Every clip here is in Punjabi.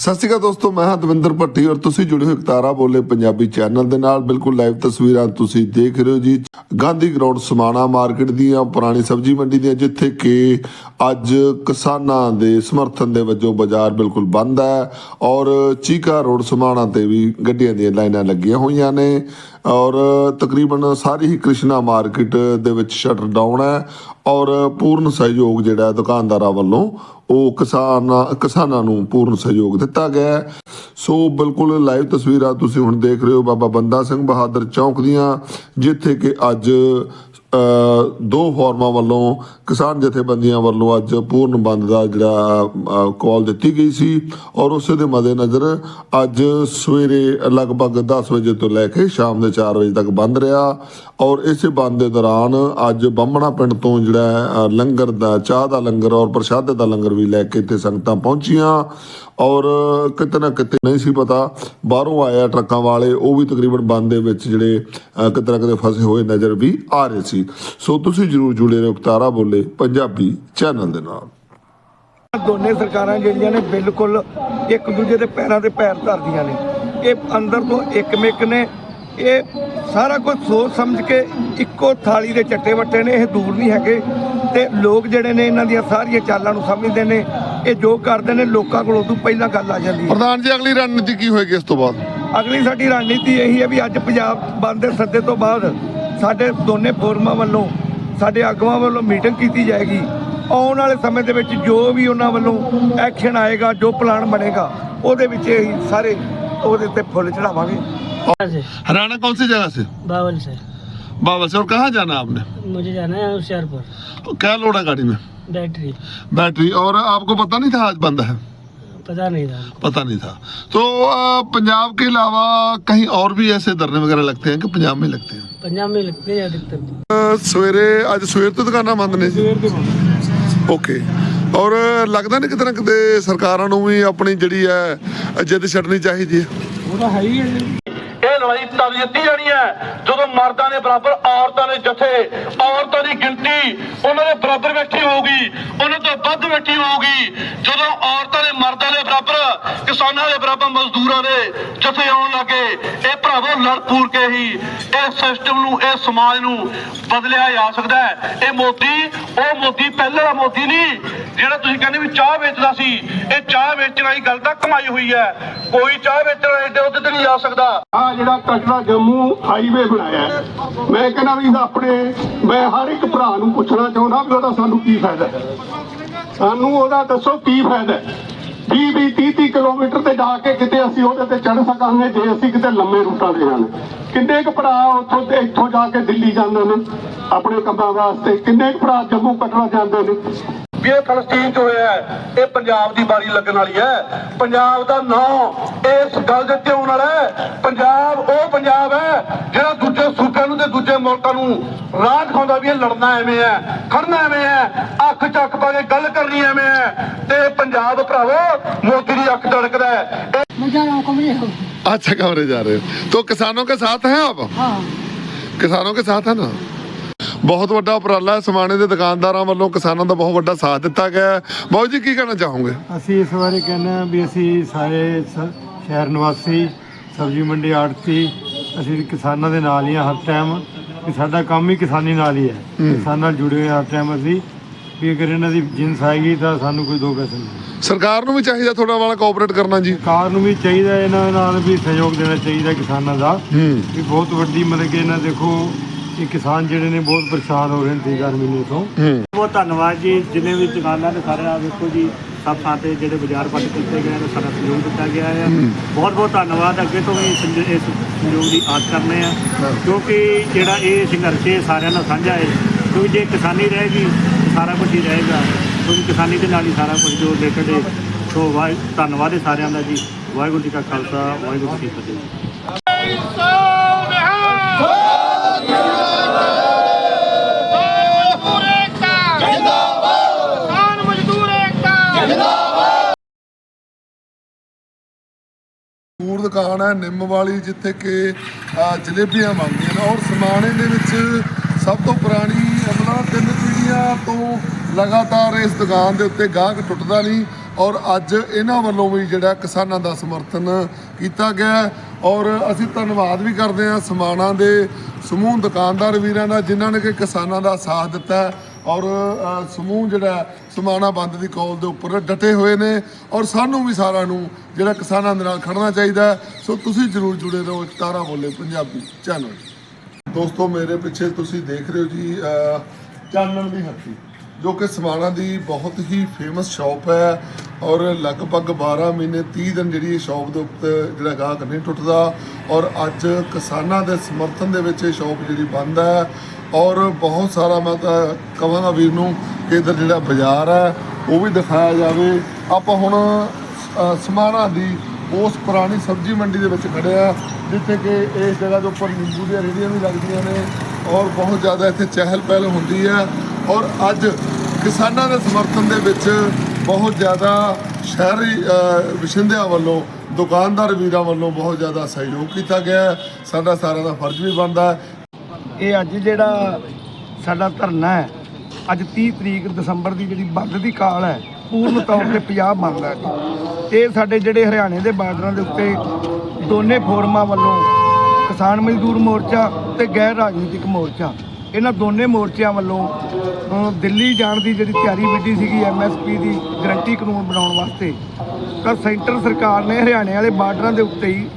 ਸਤਿ ਸ਼੍ਰੀ ਅਕਾਲ ਦੋਸਤੋ, ਮੈਂ ਹਾਂ ਦਵਿੰਦਰ ਭੱਟੀ ਔਰ ਤੁਸੀਂ ਜੁੜੇ ਹੋ ਇਕਤਾਰਾ ਬੋਲੇ ਪੰਜਾਬੀ ਚੈਨਲ ਦੇ ਨਾਲ। ਬਿਲਕੁਲ ਲਾਈਵ ਤਸਵੀਰਾਂ ਤੁਸੀਂ ਦੇਖ ਰਹੇ ਹੋ ਜੀ। ਗਾਂਧੀ ਗਰਾਊਂਡ ਸਮਾਣਾ ਮਾਰਕੀਟ ਦੀਆਂ ਪੁਰਾਣੀ ਸਬਜ਼ੀ ਮੰਡੀ ਦੀਆਂ, ਜਿੱਥੇ ਕਿ ਅੱਜ ਕਿਸਾਨਾਂ ਦੇ ਸਮਰਥਨ ਦੇ ਵਜੋਂ ਬਾਜ਼ਾਰ ਬਿਲਕੁਲ ਬੰਦ ਹੈ ਔਰ ਚੀਕਾ ਰੋਡ ਸਮਾਣਾ ਤੇ ਵੀ ਗੱਡੀਆਂ ਦੀਆਂ ਲਾਈਨਾਂ ਲੱਗੀਆਂ ਹੋਈਆਂ ਨੇ। ਔਰ ਤਕਰੀਬਨ ਸਾਰੀ ਹੀ ਕ੍ਰਿਸ਼ਨਾ ਮਾਰਕੀਟ ਦੇ ਵਿੱਚ ਸ਼ਟਰ ਡਾਊਨ ਹੈ ਔਰ ਪੂਰਨ ਸਹਿਯੋਗ ਜਿਹੜਾ ਦੁਕਾਨਦਾਰਾਂ ਵੱਲੋਂ, ਉਹ ਕਿਸਾਨਾਂ ਕਿਸਾਨਾਂ ਨੂੰ ਪੂਰਨ ਸਹਿਯੋਗ ਦਿੱਤਾ ਗਿਆ ਸੋ ਬਿਲਕੁਲ ਲਾਈਵ ਤਸਵੀਰਾਂ ਤੁਸੀਂ ਹੁਣ ਦੇਖ ਰਹੇ ਹੋ ਬਾਬਾ ਬੰਦਾ ਸਿੰਘ ਬਹਾਦਰ ਚੌਂਕ ਦੀਆਂ, ਜਿੱਥੇ ਕਿ ਅੱਜ ਦੋ ਫੋਰਮਾਂ ਵੱਲੋਂ ਕਿਸਾਨ ਜਥੇਬੰਦੀਆਂ ਵੱਲੋਂ ਅੱਜ ਪੂਰਨ ਬੰਦ ਦਾ ਜਿਹੜਾ ਕਾਲ ਦਿੱਤੀ ਗਈ ਸੀ ਔਰ ਉਸੇ ਦੇ ਮੱਦੇਨਜ਼ਰ ਅੱਜ ਸਵੇਰੇ ਲਗਭਗ 10 ਵਜੇ ਤੋਂ ਲੈ ਕੇ ਸ਼ਾਮ ਦੇ 4 ਵਜੇ ਤੱਕ ਬੰਦ ਰਿਹਾ ਔਰ ਇਸੇ ਬੰਦ ਦੇ ਦੌਰਾਨ ਅੱਜ ਬੰਮਣਾ ਪਿੰਡ ਤੋਂ ਜਿਹੜਾ ਲੰਗਰ ਦਾ, ਚਾਹ ਦਾ ਲੰਗਰ ਔਰ ਪ੍ਰਸ਼ਾਦੇ ਦਾ ਲੰਗਰ ਵੀ ਲੈ ਕੇ ਇੱਥੇ ਸੰਗਤਾਂ ਪਹੁੰਚੀਆਂ ਔਰ ਕਿਤੇ ਨਾ ਕਿਤੇ ਨਹੀਂ ਸੀ ਪਤਾ ਬਾਹਰੋਂ ਆਇਆ ਟਰੱਕਾਂ ਵਾਲੇ, ਉਹ ਵੀ ਤਕਰੀਬਨ ਬੰਦ ਦੇ ਵਿੱਚ ਜਿਹੜੇ ਕਿਤੇ ਨਾ ਕਿਤੇ ਫਸੇ ਹੋਏ ਨਜ਼ਰ ਵੀ ਆ ਰਹੇ ਸੀ। ਸੋ। ਤੁਸੀਂ ਜਰੂਰ ਜੁੜੇ ਰਹੋ ਤਾਰਾ ਬੋਲੇ ਪੰਜਾਬੀ ਚੈਨਲ ਦੇ ਨਾਲ। ਦੋਨੇ ਸਰਕਾਰਾਂ ਜਿਹੜੀਆਂ ਨੇ ਬਿਲਕੁਲ ਇੱਕ ਦੂਜੇ ਦੇ ਪੈਰਾਂ ਤੇ ਪੈਰ ਧਰਦੀਆਂ ਨੇ। ਇਹ ਅੰਦਰ ਤੋਂ ਇੱਕਮਿਕ ਨੇ। ਇਹ ਸਾਰਾ ਕੁਝ ਸੋਚ ਸਮਝ ਕੇ ਇੱਕੋ ਥਾਲੀ ਦੇ ਚੱਟੇ ਵੱਟੇ ਨੇ ਇਹ ਦੂਰ ਨਹੀਂ ਹੈਗੇ। ਤੇ ਲੋਕ ਜਿਹੜੇ ਨੇ ਇਹਨਾਂ ਦੀਆਂ ਸਾਰੀਆਂ ਚਾਲਾਂ ਨੂੰ ਸਮਝਦੇ ਨੇ। ਇਹ ਜੋ ਕਰਦੇ ਨੇ ਲੋਕਾਂ ਕੋਲ ਉਦੋਂ ਪਹਿਲਾਂ ਗੱਲ ਆ ਜਾਂਦੀ ਹੈ। ਪ੍ਰਧਾਨ ਜੀ ਅਗਲੀ ਰਣਨੀਤੀ ਕੀ ਹੋਏਗੀ ਇਸ ਤੋਂ ਬਾਅਦ? ਅਗਲੀ ਸਾਡੀ ਰਣਨੀਤੀ ਇਹੀ ਹੈ ਵੀ ਅੱਜ ਪੰਜਾਬ ਬੰਦ ਦੇ ਸੱਦੇ ਤੋਂ ਬਾਅਦ। ਸਾਡੇ ਦੋਨੇ ਫੋਰਮਾਂ ਵੱਲੋਂ ਸਾਡੇ ਆਗੂਆਂ ਵੱਲੋਂ ਮੀਟਿੰਗ ਕੀਤੀ ਜਾਏਗੀ ਆਉਣ ਵਾਲੇ ਸਮੇਂ ਦੇ ਵਿੱਚ ਜੋ ਵੀ ਉਹਨਾਂ ਵੱਲੋਂ ਐਕਸ਼ਨ ਆਏਗਾ ਜੋ ਪਲਾਨ ਬਣੇਗਾ ਉਹਦੇ ਵਿੱਚ ਅਸੀਂ ਸਾਰੇ ਉਹਦੇ ਤੇ ਫੁੱਲ ਚੜਾਵਾਂਗੇ से हरियाणा कौन सी जगह से बावल से बाबा से और कहाँ जाना है आपने मुझे जाना है होशियारपुर क्या लोड है गाड़ी में बैटरी बैटरी और आपको पता नहीं था आज बंद है पता नहीं था हमको। पता नहीं था तो अ, पंजाब के अलावा कहीं और भी ऐसे धरने वगैरह लगते हैं कि पंजाब में लगते हैं पंजाब में लगते हैं अधिकतर ਸਵੇਰੇ ਅੱਜ ਸਵੇਰ ਤੋਂ ਦੁਕਾਨਾਂ ਬੰਦ ਨੇ ਜੀ ਓਕੇ ਔਰ ਲੱਗਦਾ ਨਹੀਂ ਕਿਤੇ ਨਾ ਕਿਤੇ ਸਰਕਾਰਾਂ ਨੂੰ ਵੀ ਆਪਣੀ ਜਿਹੜੀ ਹੈ ਜਿੱਦ ਛੱਡਣੀ ਚਾਹੀਦੀ ਹੈ ਇਹ ਲੜਾਈ ਤਦ ਜਿੱਤੀ ਜਾਣੀ ਹੈ। ਜਦੋਂ ਮਰਦਾਂ ਦੇ ਬਰਾਬਰ ਔਰਤਾਂ ਦੇ ਜਥੇ, ਔਰਤਾਂ ਦੀ ਗਿਣਤੀ ਉਹਨਾਂ ਦੇ ਬਰਾਬਰ ਬੈਠੀ ਹੋਊਗੀ, ਉਹਨਾਂ ਤੋਂ ਵੱਧ ਬੈਠੀ ਹੋਊਗੀ। ਜਦੋਂ ਔਰਤਾਂ ਦੇ ਮਰਦਾਂ ਦੇ ਬਰਾਬਰ, ਕਿਸਾਨਾਂ ਦੇ ਬਰਾਬਰ ਮਜ਼ਦੂਰਾਂ ਦੇ ਜਥੇ ਆਉਣ ਲੱਗੇ, ਇਹ ਭਰਾਵੋ ਲੜ ਪੂਰ ਕੇ ਹੀ ਇਹ ਸਿਸਟਮ ਨੂੰ, ਇਹ ਸਮਾਜ ਨੂੰ ਬਦਲਿਆ ਜਾ ਸਕਦਾ ਹੈ। ਇਹ ਮੋਦੀ, ਉਹ ਮੋਦੀ ਪਹਿਲਾਂ ਦਾ ਮੋਦੀ ਨਹੀਂ, ਜਿਹੜਾ ਤੁਸੀਂ ਕਹਿੰਦੇ ਵੀ ਚਾਹ ਵੇਚਦਾ ਸੀ। ਇਹ ਚਾਹ ਵੇਚਣ ਵਾਲੀ ਗੱਲ ਤਾਂ ਕਮਾਈ ਹੋਈ ਹੈ। ਕੋਈ ਚਾਹ ਵੇਚਣ ਵਾਲੇ ਏਡੇ ਉੱਤੇ ਤੇ ਨਹੀਂ ਜਾ ਸਕਦਾ। ਆ ਜਿਹੜਾ ਕਟੜਾ ਜੰਮੂ ਹਾਈਵੇ ਬਣਾਇਆ ਮੈਂ ਕਹਿੰਦਾ ਵੀ ਆਪਣੇ, ਮੈਂ ਹਰ ਇੱਕ ਭਰਾ ਨੂੰ ਪੁੱਛਣਾ ਚਾਹੁੰਦਾ ਵੀ ਉਹਦਾ ਸਾਨੂੰ ਕੀ ਫਾਇਦਾ ਸਾਨੂੰ ਉਹਦਾ ਦੱਸੋ ਕੀ ਫਾਇਦਾ 20 20 30 30 ਕਿਲੋਮੀਟਰ ਤੇ ਜਾ ਕੇ ਕਿਤੇ ਅਸੀਂ ਉਹਦੇ ਤੇ ਚੜ ਸਕਾਂਗੇ, ਜੇ ਅਸੀਂ ਕਿਤੇ ਲੰਮੇ ਰੂਟਾਂ ਤੇ ਜਾਣਾ ਕਿੰਨੇ ਕੁ ਭਰਾ ਉੱਥੋਂ ਤੇ ਇੱਥੋਂ ਜਾ ਕੇ ਦਿੱਲੀ ਜਾਂਦੇ ਨੇ, ਆਪਣੇ ਕੰਮਾਂ ਵਾਸਤੇ? ਕਿੰਨੇ ਕੁ ਭਰਾ ਜੰਮੂ ਕਟੜਾ ਜਾਂਦੇ ਨੇ? ਵੀ ਇਹ ਫਲਸਤੀਨ ਚ ਹੋਇਆ ਹੈ ਇਹ ਪੰਜਾਬ ਦੀ ਬਾਰੀ ਲੱਗਣ ਵਾਲੀ ਹੈ ਪੰਜਾਬ ਦਾ ਨਾਂ ਇਸ ਗੱਲ ਦੇ ਉੱਤੇ ਆਉਣ ਵਾਲਾ ਹੈ ਪੰਜਾਬ ਉਹ ਪੰਜਾਬ ਹੈ ਜਿਹੜਾ ਦੂਜੇ ਸੂਬਿਆਂ ਨੂੰ ਤੇ ਦੂਜੇ ਮੁਲਕਾਂ ਨੂੰ ਰਾਹ ਦਿਖਾਉਂਦਾ ਵੀ ਇਹ ਲੜਨਾ ਐਵੇਂ ਹੈ ਖੜਨਾ ਐਵੇਂ ਹੈ ਅੱਖ ਚੱਕ ਪਾ ਕੇ ਗੱਲ ਕਰਨੀ ਐਵੇਂ ਹੈ ਤੇ ਪੰਜਾਬ ਭਰਾਵੋ ਮੋਦੀ ਦੀ ਅੱਖ ਧੜਕਦਾ ਹੈ ਇਹ अच्छा कमरे जा रहे हो तो किसानों के साथ हैं आप किसानों के साथ है ना ਬਹੁਤ ਵੱਡਾ ਉਪਰਾਲਾ ਹੈ। ਸਮਾਣੇ ਦੇ ਦੁਕਾਨਦਾਰਾਂ ਵੱਲੋਂ ਕਿਸਾਨਾਂ ਦਾ ਬਹੁਤ ਵੱਡਾ ਸਾਥ ਦਿੱਤਾ ਗਿਆ ਹੈ। ਬਾਊ ਜੀ ਕੀ ਕਹਿਣਾ ਚਾਹੋਗੇ? ਅਸੀਂ ਇਸ ਬਾਰੇ ਕਹਿੰਦੇ ਹਾਂ ਵੀ ਅਸੀਂ ਸਾਰੇ ਸ- ਸ਼ਹਿਰ ਨਿਵਾਸੀ ਸਬਜ਼ੀ ਮੰਡੀ ਆੜਤੀ ਅਸੀਂ ਕਿਸਾਨਾਂ ਦੇ ਨਾਲ ਹੀ ਹਾਂ ਹਰ ਟਾਈਮ। ਕਿ ਸਾਡਾ ਕੰਮ ਹੀ ਕਿਸਾਨੀ ਨਾਲ ਹੀ ਹੈ। ਕਿਸਾਨਾਂ ਨਾਲ ਜੁੜੇ ਹੋਏ ਹਾਂ ਹਰ ਟਾਈਮ ਅਸੀਂ। ਵੀ ਅਗਰ ਇਹਨਾਂ ਦੀ ਜਿੰਸ ਆਏਗੀ ਤਾਂ ਸਾਨੂੰ ਕੋਈ ਦੋ ਪੈਸੇ ਨਹੀਂ। ਸਰਕਾਰ ਨੂੰ ਵੀ ਚਾਹੀਦਾ ਥੋੜਾ ਵਾਲਾ ਕੋਆਪਰੇਟ ਕਰਨਾ ਜੀ। ਸਰਕਾਰ ਨੂੰ ਵੀ ਚਾਹੀਦਾ ਇਹਨਾਂ ਨਾਲ ਵੀ ਸਹਿਯੋਗ ਦੇਣਾ ਚਾਹੀਦਾ ਕਿਸਾਨਾਂ ਦਾ। ਵੀ ਬਹੁਤ ਵੱਡੀ ਮਤਲਬ ਕਿ ਇਹਨਾਂ ਦੇਖੋ ਇਹ ਕਿਸਾਨ ਜਿਹੜੇ ਨੇ ਬਹੁਤ ਪਰੇਸ਼ਾਨ ਹੋ ਰਹੇ ਨੇ ਚਾਰ ਮਹੀਨੇ ਤੋਂ। ਬਹੁਤ ਧੰਨਵਾਦ ਜੀ ਜਿੰਨੇ ਵੀ ਦੁਕਾਨਦਾਰ ਨੇ ਸਾਰੇ ਆ ਵੇਖੋ ਜੀ ਸਭ ਥਾਂ ਤੇ ਜਿਹੜੇ ਬਾਜ਼ਾਰ ਪੱਟ ਕੀਤੇ ਗਏ ਨੇ ਸਾਡਾ ਸਹਿਯੋਗ ਦਿੱਤਾ ਗਿਆ ਹੈ। ਬਹੁਤ ਬਹੁਤ ਧੰਨਵਾਦ ਅੱਗੇ ਤੋਂ ਵੀ ਸੰਜ- ਇਸ ਸਹਿਯੋਗ ਦੀ ਆਸ ਕਰਨੇ ਆ। ਕਿਉਂਕਿ ਜਿਹੜਾ ਇਹ ਸੰਘਰਸ਼ ਹੈ ਸਾਰਿਆਂ ਨਾਲ ਸਾਂਝਾ ਹੈ। ਕਿਉਂਕਿ ਜੇ ਕਿਸਾਨੀ ਰਹੇਗੀ ਤਾਂ ਸਾਰਾ ਕੁਝ ਹੀ ਰਹੇਗਾ। ਕਿਉਂਕਿ ਕਿਸਾਨੀ ਦੇ ਨਾਲ ਹੀ ਸਾਰਾ ਕੁਝ ਜੋ ਰਿਲੇਟਡ ਹੈ ਸੋ ਵਾਹਿ ਧੰਨਵਾਦ ਹੈ ਸਾਰਿਆਂ ਦਾ ਜੀ। ਵਾਹਿਗੁਰੂ ਜੀ ਕਾ ਖਾਲਸਾ ਵਾਹਿਗੁਰੂ ਜੀ ਕੀ ਫਤਿਹ। ਫੂਡ ਦੁਕਾਨ ਹੈ ਨਿੰਮ ਵਾਲੀ, ਜਿੱਥੇ ਕਿ ਜਲੇਬੀਆਂ ਬਣਦੀਆਂ ਨੇ। ਔਰ ਸਮਾਣੇ ਦੇ ਵਿੱਚ ਸਭ ਤੋਂ ਪੁਰਾਣੀ ਅਮਲਾ ਤਿੰਨ ਪੀੜ੍ਹੀਆਂ ਤੋਂ ਲਗਾਤਾਰ ਇਸ ਦੁਕਾਨ ਦੇ ਉੱਤੇ ਗਾਹਕ ਟੁੱਟਦਾ ਨਹੀਂ। ਔਰ ਅੱਜ ਇਹਨਾਂ ਵੱਲੋਂ ਵੀ ਜਿਹੜਾ ਕਿਸਾਨਾਂ ਦਾ ਸਮਰਥਨ ਕੀਤਾ ਗਿਆ ਔਰ ਅਸੀਂ ਧੰਨਵਾਦ ਵੀ ਕਰਦੇ ਹਾਂ ਸਮਾਣਾ ਦੇ ਸਮੂਹ ਦੁਕਾਨਦਾਰ ਵੀਰਾਂ ਦਾ, ਜਿਨ੍ਹਾਂ ਨੇ ਕਿ ਕਿਸਾਨਾਂ ਦਾ ਸਾਥ ਦਿੱਤਾ ਔਰ ਸਮੂਹ ਜਿਹੜਾ ਸਮਾਣਾ ਬੰਦ ਦੀ ਕਾਲ ਦੇ ਉੱਪਰ ਡਟੇ ਹੋਏ ਨੇ ਔਰ ਸਾਨੂੰ ਵੀ ਸਾਰਿਆਂ ਨੂੰ ਜਿਹੜਾ ਕਿਸਾਨਾਂ ਦੇ ਨਾਲ ਖੜਨਾ ਚਾਹੀਦਾ ਸੋ ਤੁਸੀਂ ਜਰੂਰ ਜੁੜੇ ਰਹੋ ਇੱਕ ਤਾਰਾ ਬੋਲੇ ਪੰਜਾਬੀ ਚੈਨਲ ਦੋਸਤੋ, ਮੇਰੇ ਪਿੱਛੇ ਤੁਸੀਂ ਦੇਖ ਰਹੇ ਹੋ ਜੀ ਚਾਨਣ ਦੀ ਹੱਟੀ, ਜੋ ਕਿ ਸਮਾਣਾ ਦੀ ਬਹੁਤ ਹੀ ਫੇਮਸ ਸ਼ਾਪ ਹੈ ਔਰ ਲਗਭਗ 12 ਮਹੀਨੇ 30 ਦਿਨ ਜਿਹੜੀ ਇਹ ਸ਼ਾਪ ਦੇ ਉੱਤੇ ਜਿਹੜਾ ਗਾਹਕ ਨਹੀਂ ਟੁੱਟਦਾ ਔਰ ਅੱਜ ਕਿਸਾਨਾਂ ਦੇ ਸਮਰਥਨ ਦੇ ਵਿੱਚ ਇਹ ਸ਼ਾਪ ਜਿਹੜੀ ਬੰਦ ਹੈ ਔਰ ਬਹੁਤ ਸਾਰਾ ਮੈਂ ਤਾਂ ਕਹਾਂਗਾ ਵੀਰ ਨੂੰ ਕਿ ਇੱਧਰ ਜਿਹੜਾ ਬਾਜ਼ਾਰ ਹੈ ਉਹ ਵੀ ਦਿਖਾਇਆ ਜਾਵੇ। ਆਪਾਂ ਹੁਣ ਅ, ਸਮਾਣਾ ਦੀ ਉਸ ਪੁਰਾਣੀ ਸਬਜ਼ੀ ਮੰਡੀ ਦੇ ਵਿੱਚ ਖੜੇ ਆ ਜਿੱਥੇ ਕਿ ਇਸ ਜਗ੍ਹਾ ਦੇ ਉੱਪਰ ਨਿੰਬੂ ਦੀਆਂ ਰੇਹੜੀਆਂ ਵੀ ਲੱਗਦੀਆਂ ਨੇ ਔਰ ਬਹੁਤ ਜ਼ਿਆਦਾ ਇੱਥੇ ਚਹਿਲ ਪਹਿਲ ਹੁੰਦੀ ਹੈ। ਔਰ ਅੱਜ ਕਿਸਾਨਾਂ ਦੇ ਸਮਰਥਨ ਦੇ ਵਿੱਚ ਬਹੁਤ ਜ਼ਿਆਦਾ ਸ਼ਹਿਰੀ ਅ, ਵੱਲੋਂ ਦੁਕਾਨਦਾਰ ਵੀਰਾਂ ਵੱਲੋਂ ਬਹੁਤ ਜ਼ਿਆਦਾ ਸਹਿਯੋਗ ਕੀਤਾ ਗਿਆ। ਸਾਡਾ ਸਾਰਿਆਂ ਦਾ ਫਰਜ਼ ਵੀ ਬਣਦਾ। ਇਹ ਅੱਜ ਜਿਹੜਾ ਸਾਡਾ ਧਰਨਾ ਹੈ, ਅੱਜ 30 ਤਰੀਕ ਦਸੰਬਰ ਦੀ ਜਿਹੜੀ ਬੰਦ ਦੀ ਕਾਲ ਹੈ, ਪੂਰਨ ਤੌਰ ਤੇ ਪੰਜਾਬ ਬੰਦ ਹੈ ਇਹ ਸਾਡੇ ਜਿਹੜੇ ਹਰਿਆਣੇ ਦੇ ਬਾਰਡਰਾਂ ਦੇ ਉੱਤੇ ਦੋਨੇ ਫੋਰਮਾਂ ਵੱਲੋਂ ਕਿਸਾਨ ਮਜ਼ਦੂਰ ਮੋਰਚਾ ਤੇ ਗੈਰ ਰਾਜਨੀਤਿਕ ਮੋਰਚਾ, ਇਹਨਾਂ ਦੋਨੇ ਮੋਰਚਿਆਂ ਵੱਲੋਂ ਦਿੱਲੀ ਜਾਣ ਦੀ ਜਿਹੜੀ ਤਿਆਰੀ ਵਿੱਢੀ ਸੀਗੀ ਐਮਐਸਪੀ ਦੀ ਗਰੰਟੀ ਕਾਨੂੰਨ ਬਣਾਉਣ ਵਾਸਤੇ, ਤਾਂ ਸੈਂਟਰ ਸਰਕਾਰ ਨੇ ਹਰਿਆਣੇ ਵਾਲੇ ਬਾਰਡਰਾਂ ਦੇ ਉੱਤੇ ਹੀ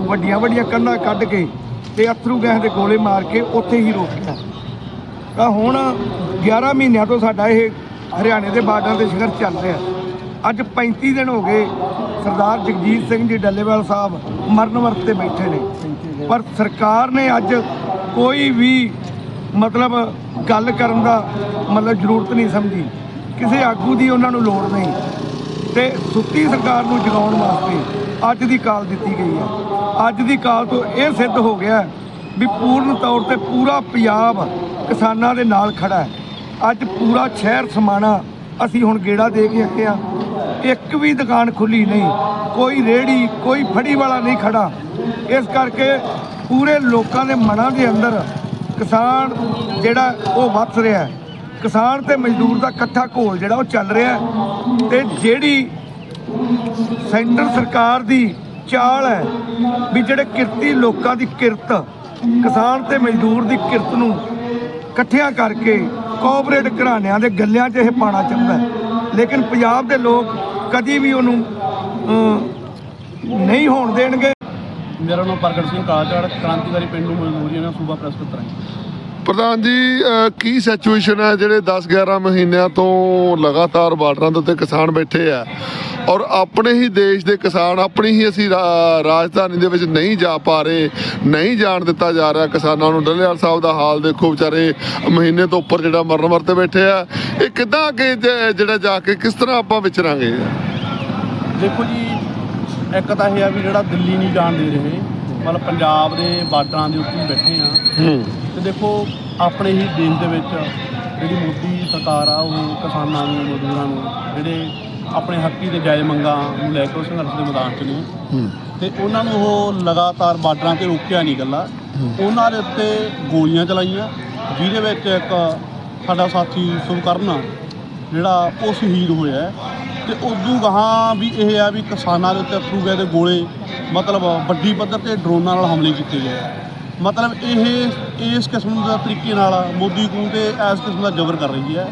ਵੱਡੀਆਂ ਵੱਡੀਆਂ ਕੰਧਾਂ ਕੱਢ ਕੇ ਤੇ ਅਥਰੂ ਗੈਸ ਦੇ ਗੋਲੇ ਮਾਰ ਕੇ ਉੱਥੇ ਹੀ ਰੋਕਿਆ ਤਾਂ ਹੁਣ 11 ਮਹੀਨਿਆਂ ਤੋਂ ਸਾਡਾ ਇਹ ਹਰਿਆਣੇ ਦੇ ਬਾਰਡਰਾਂ ਤੇ ਸੰਘਰਸ਼ ਚੱਲ ਰਿਹਾ। ਅੱਜ 35 ਦਿਨ ਹੋ ਗਏ ਸਰਦਾਰ ਜਗਜੀਤ ਸਿੰਘ ਜੀ ਡੱਲੇਵਾਲ ਸਾਹਿਬ ਮਰਨ ਵਰਤ ਤੇ ਬੈਠੇ ਨੇ। ਪਰ ਸਰਕਾਰ ਨੇ ਅੱਜ ਕੋਈ ਵੀ ਮਤਲਬ ਗੱਲ ਕਰਨ ਦਾ ਮਤਲਬ ਜ਼ਰੂਰਤ ਨਹੀਂ ਸਮਝੀ। ਕਿਸੇ ਆਗੂ ਦੀ ਉਹਨਾਂ ਨੂੰ ਲੋੜ ਨਹੀਂ। ਤੇ ਸੁੱਤੀ ਸਰਕਾਰ ਨੂੰ ਜਗਾਉਣ ਵਾਸਤੇ ਅੱਜ ਦੀ ਕਾਲ ਦਿੱਤੀ ਗਈ ਹੈ। ਅੱਜ ਦੀ ਕਾਲ ਤੋਂ ਇਹ ਸਿੱਧ ਹੋ ਗਿਆ ਵੀ ਪੂਰਨ ਤੌਰ ਤੇ ਪੂਰਾ ਪੰਜਾਬ ਕਿਸਾਨਾਂ ਦੇ ਨਾਲ ਖੜਾ ਹੈ। ਅੱਜ ਪੂਰਾ ਸ਼ਹਿਰ ਸਮਾਣਾ ਅਸੀਂ ਹੁਣ ਗੇੜਾ ਦੇ ਕੇ ਆਏ ਆ ਇੱਕ ਵੀ ਦੁਕਾਨ ਖੁੱਲੀ ਨਹੀਂ, ਕੋਈ ਰੇੜੀ ਕੋਈ ਫੜੀ ਵਾਲਾ ਨਹੀਂ ਖੜਾ। ਇਸ ਕਰਕੇ ਪੂਰੇ ਲੋਕਾਂ ਦੇ ਮਨਾਂ ਦੇ ਅੰਦਰ ਕਿਸਾਨ ਜਿਹੜਾ ਉਹ ਵੱਧ ਰਿਹਾ ਹੈ। ਕਿਸਾਨ ਤੇ ਮਜ਼ਦੂਰ ਦਾ ਇਕੱਠਾ ਘੋਲ ਜਿਹੜਾ ਉਹ ਚੱਲ ਰਿਹਾ ਹੈ। ਤੇ ਜਿਹੜੀ ਸੈਂਟਰ ਸਰਕਾਰ ਦੀ ਚਾਲ ਹੈ ਵੀ ਜਿਹੜੇ ਕਿਰਤੀ ਲੋਕਾਂ ਦੀ ਕਿਰਤ, ਕਿਸਾਨ ਤੇ ਮਜ਼ਦੂਰ ਦੀ ਕਿਰਤ ਨੂੰ ਇਕੱਠਿਆਂ ਕਰਕੇ ਕੋਆਪਰੇਟ ਘਰਾਣਿਆਂ ਦੇ ਗੱਲਿਆਂ 'ਚ ਇਹ ਪਾਣਾ ਚਾਹੁੰਦਾ ਲੇਕਿਨ ਪੰਜਾਬ ਦੇ ਲੋਕ ਕਦੀ ਵੀ ਉਹਨੂੰ ਨਹੀਂ ਹੋਣ ਦੇਣਗੇ। ਮੇਰਾ ਨਾਮ ਪ੍ਰਗਟ ਸਿੰਘ ਕਾਲਚੜ ਕ੍ਰਾਂਤੀਕਾਰੀ ਨੂੰ ਮਜ਼ਦੂਰ ਯੂਨੀਅਨ ਸੂਬਾ ਪ੍ਰੈਸ ਸਕੱਤਰ ਹਾਂ ਪ੍ਰਧਾਨ ਜੀ ਕੀ ਸਿਚੁਏਸ਼ਨ ਹੈ ਜਿਹੜੇ 10-11 ਮਹੀਨਿਆਂ ਤੋਂ ਲਗਾਤਾਰ ਬਾਰਡਰਾਂ ਦੇ ਉੱਤੇ ਕਿਸਾਨ ਬੈਠੇ ਆ? ਔਰ ਆਪਣੇ ਹੀ ਦੇਸ਼ ਦੇ ਕਿਸਾਨ, ਆਪਣੀ ਹੀ ਅਸੀਂ ਰਾਜਧਾਨੀ ਦੇ ਵਿੱਚ ਨਹੀਂ ਜਾ ਪਾ ਰਹੇ, ਨਹੀਂ ਜਾਣ ਦਿੱਤਾ ਜਾ ਰਿਹਾ ਕਿਸਾਨਾਂ ਨੂੰ। ਡੱਲੇਵਾਲ ਸਾਹਿਬ ਦਾ ਹਾਲ ਦੇਖੋ ਵਿਚਾਰੇ, ਮਹੀਨੇ ਤੋਂ ਉੱਪਰ ਜਿਹੜਾ ਮਰਨ ਮਰਤੇ ਬੈਠੇ ਆ। ਇਹ ਕਿੱਦਾਂ ਅੱਗੇ ਜਿਹੜਾ ਜਾ ਕੇ ਕਿਸ ਤਰ੍ਹਾਂ ਆਪਾਂ ਵਿਚਰਾਂਗੇ? ਦੇਖੋ ਜੀ, ਇੱਕ ਤਾਂ ਇਹ ਆ ਵੀ ਜਿਹੜਾ ਦਿੱਲੀ ਨਹੀਂ ਜਾਣ ਦੇ ਰਹੇ, ਮਤਲਬ ਪੰਜਾਬ ਦੇ ਬਾਰਡਰਾਂ ਦੇ ਉੱਤੇ ਬੈਠੇ ਆ। ਤੇ ਦੇਖੋ ਆਪਣੇ ਹੀ ਦੇਸ਼ ਦੇ ਵਿੱਚ ਜਿਹੜੀ ਮੋਦੀ ਸਰਕਾਰ ਆ ਉਹ ਕਿਸਾਨਾਂ ਨੂੰ ਮਜ਼ਦੂਰਾਂ ਨੂੰ ਜਿਹੜੇ ਆਪਣੇ ਹੱਕੀ ਤੇ ਜਾਇਜ਼ ਮੰਗਾਂ ਨੂੰ ਲੈ ਕੇ ਸੰਘਰਸ਼ ਦੇ ਮੈਦਾਨ 'ਚ ਨੇ। ਤੇ ਉਹਨਾਂ ਨੂੰ ਉਹ ਲਗਾਤਾਰ ਬਾਰਡਰਾਂ ਤੇ ਰੋਕਿਆ ਨਹੀਂ ਗੱਲਾ। ਉਹਨਾਂ ਦੇ ਉੱਤੇ ਗੋਲੀਆਂ ਚਲਾਈਆਂ ਜਿਹਦੇ ਵਿੱਚ ਇੱਕ ਸਾਡਾ ਸਾਥੀ ਸੁਭਕਰਨ ਜਿਹੜਾ ਉਹ ਸ਼ਹੀਦ ਹੋਇਆ। ਤੇ ਉਦੋਂ ਗਾਹਾਂ ਵੀ ਇਹ ਆ ਵੀ ਕਿਸਾਨਾਂ ਦੇ ਉੱਤੇ ਅਥਰੂ ਗਏ ਦੇ ਗੋਲੇ ਮਤਲਬ ਵੱਡੀ ਪੱਧਰ ਤੇ ਡਰੋਨਾਂ ਨਾਲ ਹਮਲੇ ਕੀਤੇ ਗਏ ਆ। ਮਤਲਬ ਇਹ ਇਸ ਕਿਸਮ ਦਾ ਤਰੀਕੇ ਨਾਲ ਮੋਦੀ ਕੌਮ ਤੇ ਇਸ ਕਿਸਮ ਦਾ ਜ਼ਬਰ ਕਰ ਰਹੀ ਹੈ।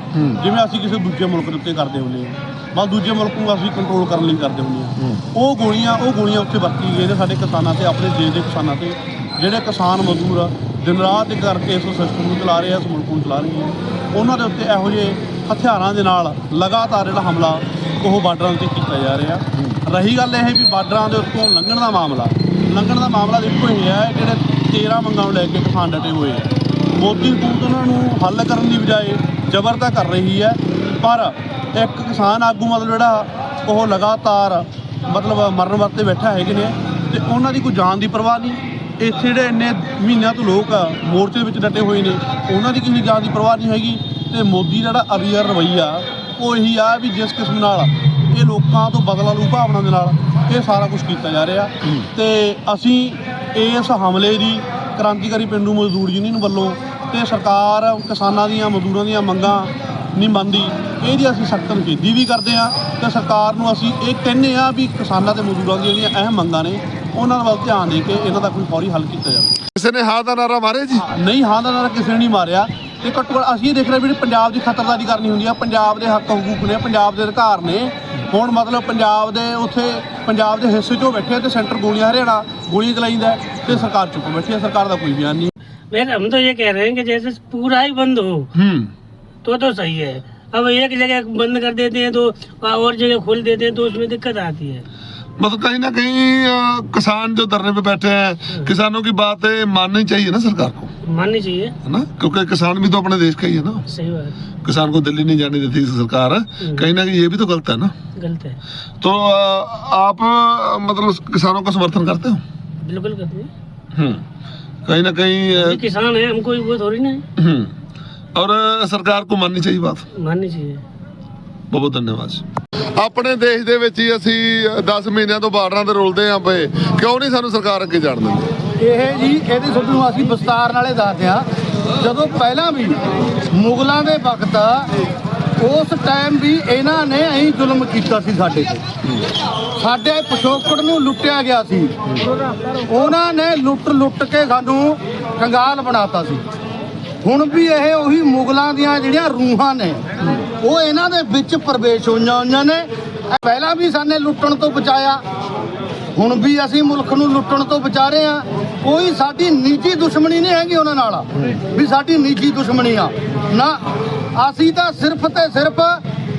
ਜਿਵੇਂ ਅਸੀਂ ਕਿਸੇ ਦੂਜੇ ਮੁਲਕ ਦੇ ਉੱਤੇ ਕਰਦੇ ਹੁੰਦੇ ਹਾਂ। ਮਤਲਬ ਦੂਜੇ ਮੁਲਕ ਨੂੰ ਅਸੀਂ ਕੰਟਰੋਲ ਕਰਨ ਲਈ ਕਰਦੇ ਹੁੰਦੇ ਹਾਂ। ਉਹ ਗੋਲੀਆਂ ਉਹ ਗੋਲੀਆਂ ਉੱਥੇ ਵਰਤੀ ਗਏ ਨੇ ਸਾਡੇ ਕਿਸਾਨਾਂ ਤੇ ਆਪਣੇ ਦੇਸ਼ ਦੇ ਕਿਸਾਨਾਂ ਤੇ। ਜਿਹੜੇ ਕਿਸਾਨ ਮਜ਼ਦੂਰ ਆ, ਦਿਨ ਰਾਤ ਕਰਕੇ ਇਸ ਸਿਸਟਮ ਨੂੰ ਚਲਾ ਰਹੇ ਆ ਇਸ ਮੁਲਕ ਨੂੰ ਚਲਾ ਰਹੇ ਆ। ਉਹਨਾਂ ਦੇ ਉੱਤੇ ਇਹੋ ਜਿਹੇ ਹਥਿਆਰਾਂ ਦੇ ਨਾਲ ਲਗਾਤਾਰ ਜਿਹੜਾ ਹਮਲਾ ਉਹ ਬਾਰਡਰਾਂ ਤੇ ਕੀਤਾ ਜਾ ਰਿਹਾ। ਰਹੀ ਗੱਲ ਇਹ ਵੀ ਬਾਰਡਰਾਂ ਦੇ ਉੱਤੋਂ ਲੰਘਣ ਦਾ ਮਾਮਲਾ। ਲੰਘਣ ਦਾ ਮਾਮਲਾ ਦੇਖੋ ਇਹ ਹੈ ਜਿਹੜੇ 13 ਮੰਗਾਂ ਨੂੰ ਲੈ ਕੇ ਕਿਸਾਨ ਡਟੇ ਹੋਏ ਆ। ਮੋਦੀ ਹਕੂਮਤ ਉਹਨਾਂ ਨੂੰ ਹੱਲ ਕਰਨ ਦੀ ਬਜਾਏ ਜ਼ਬਰ ਤਾਂ ਕਰ ਰਹੀ ਹੈ ਪਰ ਇੱਕ ਕਿਸਾਨ ਆਗੂ ਮਤਲਬ ਜਿਹੜਾ ਉਹ ਲਗਾਤਾਰ ਮਤਲਬ ਮਰਨ ਵਰਤੇ ਬੈਠਾ ਹੈਗੇ ਨੇ ਤੇ ਉਹਨਾਂ ਦੀ ਕੋਈ ਜਾਨ ਦੀ ਪਰਵਾਹ ਨਹੀਂ। ਇੱਥੇ ਜਿਹੜੇ ਇੰਨੇ ਮਹੀਨਿਆਂ ਤੋਂ ਲੋਕ ਆ ਮੋਰਚੇ ਵਿੱਚ ਡਟੇ ਹੋਏ ਨੇ ਉਹਨਾਂ ਦੀ ਕਿਸੇ ਜਾਨ ਦੀ ਪਰਵਾਹ ਨਹੀਂ ਹੈਗੀ ਤੇ ਮੋਦੀ ਦਾ ਜਿਹੜਾ ਅਵੀਅਰ ਰਵਈਆ ਉਹ ਇਹੀ ਆ ਵੀ ਜਿਸ ਕਿਸਮ ਨਾਲ ਇਹ ਲੋਕਾਂ ਤੋਂ ਬਦਲਾ ਲੂ ਭਾਵਨਾ ਦੇ ਨਾਲ ਇਹ ਸਾਰਾ ਕੁਝ ਕੀਤਾ ਜਾ ਰਿਹਾ। ਤੇ ਅਸੀਂ ਇਸ ਹਮਲੇ ਦੀ ਕ੍ਰਾਂਤੀਕਾਰੀ ਪਿੰਡੂ ਮਜ਼ਦੂਰ ਯੂਨੀਅਨ ਵੱਲੋਂ ਤੇ ਸਰਕਾਰ ਕਿਸਾਨਾਂ ਦੀਆਂ ਮਜ਼ਦੂਰਾਂ ਦੀਆਂ ਮੰਗਾਂ ਨਹੀਂ ਮੰਨਦੀ ਇਹਦੀ ਅਸੀਂ ਸਖਤ ਨਿਖੇਧੀ ਵੀ ਕਰਦੇ ਆ ਤੇ ਸਰਕਾਰ ਨੂੰ ਅਸੀਂ ਇਹ ਕਹਿੰਦੇ ਆ ਵੀ ਕਿਸਾਨਾਂ ਤੇ ਮਜ਼ਦੂਰਾਂ ਦੀਆਂ ਜਿਹੜੀਆਂ ਅਹਿਮ ਮੰਗਾਂ ਨੇ ਉਹਨਾਂ ਵੱਲ ਧਿਆਨ ਦੇ ਕੇ ਇਹਨਾਂ ਦਾ ਕੋਈ ਫੌਰੀ ਹੱਲ ਕੀਤਾ ਜਾਵੇ। ਕਿਸੇ ਨੇ ਹਾਂ ਦਾ ਨਾਰਾ ਮਾਰੇ ਜੀ? ਨਹੀਂ ਹਾਂ ਦਾ ਨਾਲ ਕਿਸੇ ਨੇ ਨਹੀਂ ਮਾਰਿਆ। ਤੇ ਘੱਟੋ ਘੱਟ ਅਸੀਂ ਇਹ ਦੇਖ ਰਹੇ ਵੀ ਜਿਹੜੀ ਪੰਜਾਬ ਦੀ ਖਤਰਦਾਰੀ ਕਰਨੀ ਹੁੰਦੀ ਆ ਪੰਜਾਬ ਦੇ ਹੱਕ ਹਕੂਕ ਨੇ ਪੰਜਾਬ ਦੇ ਅਧਿਕਾਰ ਨੇ ਹੁਣ ਮਤਲਬ ਪੰਜਾਬ ਦੇ ਉੱਥੇ ਪੰਜਾਬ ਦੇ ਹਿੱਸੇ 'ਚੋਂ ਬੈਠੇ ਆ ਤੇ ਸੈਂਟਰ ਗੋਲੀਆਂ ਹਰਿਆਣਾ ਗੋਲੀਆਂ ਚਲਾਈਂਦਾ ਹੈ ਤੇ ਸਰਕਾਰ ਚੁੱਪ ਬੈਠੀ ਹੈ ਸਰਕਾਰ ਦਾ ਕੋਈ ਬਿਆਨ ਨਹੀਂ मेरे हम तो ये कह रहे हैं कि जैसे पूरा ही बंद हो ਹੂੰ तो तो सही है अब एक जगह बंद कर देते हैं तो और जगह खोल देते हैं तो उसमें दिक्कत आती है मतलब कहीं ना कहीं अ, किसान जो धरने पे बैठे हैं किसानों की बात माननी चाहिए ना सरकार को माननी चाहिए है ना क्योंकि किसान भी तो अपने देश का ही है ना सही बात किसान को दिल्ली नहीं जाने देती सरकार कहीं ना कहीं ये भी तो गलत है ना गलत है तो अ, आप अ, मतलब किसानों का समर्थन करते हो बिल्कुल करते हैं हम्म कहीं ना कहीं अ, ये किसान है हमको वो थोड़ी ना है हम्म और अ, सरकार को माननी चाहिए बात माननी चाहिए ਬਹੁਤ ਬਹੁਤ ਧੰਨਵਾਦ ਜੀ ਆਪਣੇ ਦੇਸ਼ ਦੇ ਵਿੱਚ ਹੀ ਅਸੀਂ 10 ਮਹੀਨਿਆਂ ਤੋਂ ਬਾਰਡਰਾਂ ਤੇ ਰੁਲਦੇ ਆਂ ਪਏ ਕਿਉਂ ਨਹੀਂ ਸਾਨੂੰ ਸਰਕਾਰ ਅੱਗੇ ਜਾਣ ਦਿੰਦੀ ਇਹ ਜੀ, ਇਹਦੀ ਤੁਹਾਨੂੰ ਅਸੀਂ ਵਿਸਤਾਰ ਨਾਲੇ ਦੱਸਦੇ ਆ ਜਦੋਂ ਪਹਿਲਾਂ ਵੀ ਮੁਗਲਾਂ ਦੇ ਵਕਤ, ਉਸ ਟਾਈਮ ਵੀ ਇਹਨਾਂ ਨੇ ਐਂ ਜ਼ੁਲਮ ਕੀਤਾ ਸੀ ਸਾਡੇ ਤੇ। ਸਾਡੇ ਪਿਛੋਕੜ ਨੂੰ ਲੁੱਟਿਆ ਗਿਆ ਸੀ। ਉਹਨਾਂ ਨੇ ਲੁੱਟ ਲੁੱਟ ਕੇ ਸਾਨੂੰ ਕੰਗਾਲ ਬਣਾਤਾ ਸੀ। ਹੁਣ ਵੀ ਇਹ ਉਹੀ ਮੁਗਲਾਂ ਦੀਆਂ ਜਿਹੜੀਆਂ ਰੂਹਾਂ ਨੇ, ਉਹ ਇਹਨਾਂ ਦੇ ਵਿੱਚ ਪ੍ਰਵੇਸ਼ ਹੋਈਆਂ ਹੋਈਆਂ ਨੇ। ਪਹਿਲਾਂ ਵੀ ਸਾਨੇ ਲੁੱਟਣ ਤੋਂ ਬਚਾਇਆ। ਹੁਣ ਵੀ ਅਸੀਂ ਮੁਲਕ ਨੂੰ ਲੁੱਟਣ ਤੋਂ ਬਚਾ ਰਹੇ ਆ ਕੋਈ ਸਾਡੀ ਨਿੱਜੀ ਦੁਸ਼ਮਣੀ ਨਹੀਂ ਹੈਗੀ ਉਹਨਾਂ ਨਾਲ ਵੀ ਸਾਡੀ ਨਿੱਜੀ ਦੁਸ਼ਮਣੀ ਆ। ਨਾ ਅਸੀਂ ਤਾਂ ਸਿਰਫ ਤੇ ਸਿਰਫ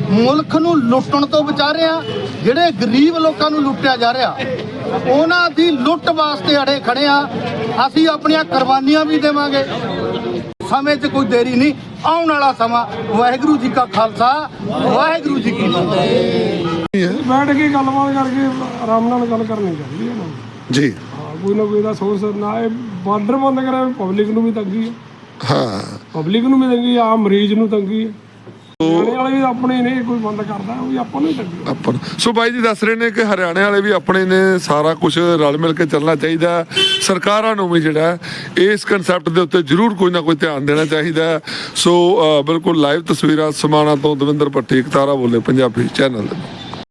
ਮੁਲਕ ਨੂੰ ਲੁੱਟਣ ਤੋਂ ਬਚਾ ਰਹੇ ਆ ਜਿਹੜੇ ਗਰੀਬ ਲੋਕਾਂ ਨੂੰ ਲੁੱਟਿਆ ਜਾ ਰਿਹਾ। ਉਹਨਾਂ ਦੀ ਲੁੱਟ ਵਾਸਤੇ ਅੜੇ ਖੜੇ ਆ ਅਸੀਂ ਆਪਣੀਆਂ ਕੁਰਬਾਨੀਆਂ ਵੀ ਦੇਵਾਂਗੇ। ਸਮੇਂ 'ਚ ਕੋਈ ਦੇਰੀ ਨਹੀਂ ਆਉਣ ਵਾਲਾ ਸਮਾਂ। ਵਾਹਿਗੁਰੂ ਜੀ ਕਾ ਖਾਲਸਾ ਵਾਹਿਗੁਰੂ ਜੀ ਕੀ ਫਤਿਹ। ਬੈਠ ਕੇ ਗੱਲਬਾਤ ਕਰਕੇ ਆਰਾਮ ਨਾਲ ਗੱਲ ਕਰਨੀ ਚਾਹੀਦੀ ਹੈ ਜੀ। ਕੋਈ ਨਾ ਕੋਈ ਦਾ ਸੋਰਸ ਨਾ ਇਹ ਬਾਰਡਰ ਬੰਦ ਕਰਿਆ ਪਬਲਿਕ ਨੂੰ ਵੀ ਤੰਗੀ ਹੈ ਹਾਂ ਪਬਲਿਕ ਨੂੰ ਵੀ ਤੰਗੀ ਆ ਮਰੀਜ਼ ਨੂੰ ਤੰਗੀ ਹੈ ਹਰਿਆਣੇ ਵਾਲੇ ਵੀ ਆਪਣੇ ਨੇ ਕੋਈ ਬੰਦ ਕਰਦਾ ਉਹ ਵੀ ਆਪਾਂ ਨੂੰ ਹੀ ਤੰਗੀ ਹੈ। ਆਪਾਂ ਨੂੰ। ਸੋ ਬਾਈ ਜੀ ਦੱਸ ਰਹੇ ਨੇ ਕਿ ਹਰਿਆਣੇ ਵਾਲੇ ਵੀ ਆਪਣੇ ਨੇ ਸਾਰਾ ਕੁਝ ਰਲ ਮਿਲ ਕੇ ਚੱਲਣਾ ਚਾਹੀਦਾ ਹੈ। ਸਰਕਾਰਾਂ ਨੂੰ ਵੀ ਜਿਹੜਾ ਹੈ, ਇਸ ਕਨਸੈਪਟ ਦੇ ਉੱਤੇ ਜ਼ਰੂਰ ਕੋਈ ਨਾ ਕੋਈ ਧਿਆਨ ਦੇਣਾ ਚਾਹੀਦਾ ਹੈ। ਸੋ ਅ, ਬਿਲਕੁਲ ਲਾਈਵ ਤਸਵੀਰਾਂ ਸਮਾਣਾ ਤੋਂ ਦਵਿੰਦਰ ਭੱਟੀ ਇਕਤਾਰਾ ਬੋਲੇ ਪੰਜਾਬੀ ਚੈਨਲ